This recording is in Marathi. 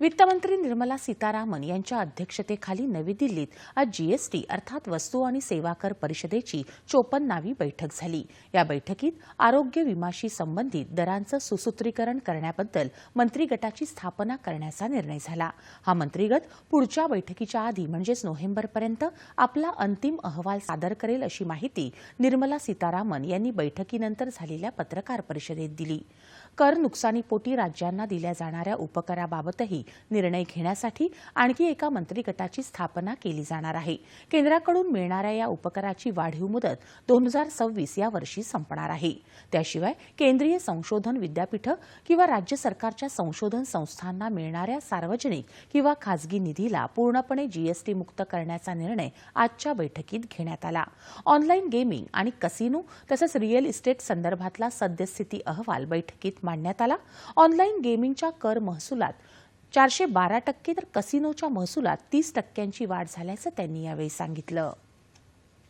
वित्तमंत्री निर्मला सीतारामन यांच्या अध्यक्षतेखाली नवी दिल्लीत आज जीएसटी अर्थात वस्तू आणि सेवा कर परिषदेची चोपन्नावी बैठक झाली. या बैठकीत आरोग्य विमाशी संबंधित दरांचं सुसूत्रीकरण करण्याबद्दल मंत्रिगटाची स्थापना करण्याचा निर्णय झाला. हा मंत्रिगट पुढच्या बैठकीच्या आधी म्हणजेच नोव्हेंबरपर्यंत आपला अंतिम अहवाल सादर करेल अशी माहिती निर्मला सीतारामन यांनी बैठकीनंतर झालेल्या पत्रकार परिषदेत दिली. कर नुकसानीपोटी राज्यांना दिल्या जाणाऱ्या उपकराबाबतही निर्णय घेण्यासाठी आणखी एका मंत्रिगटाची स्थापना केली जाणार आहे. केंद्राकडून मिळणाऱ्या या उपकराची वाढीव मुदत दोन हजार सव्वीस या वर्षी संपणार आहे. त्याशिवाय केंद्रीय संशोधन विद्यापीठं किंवा राज्य सरकारच्या संशोधन संस्थांना मिळणाऱ्या सार्वजनिक किंवा खाजगी निधीला पूर्णपणे जीएसटी मुक्त करण्याचा निर्णय आजच्या बैठकीत घेण्यात आला. ऑनलाईन गेमिंग आणि कसिनो तसंच रिअल इस्टेट संदर्भातला सद्यस्थिती अहवाल बैठकीत मांडण्यात आला. ऑनलाईन गेमिंगच्या कर महसुलात चारशे बारा टक्के तर कसिनोच्या महसुलात तीस टक्क्यांची वाढ झाल्याचं त्यांनी यावेळी सांगितलं.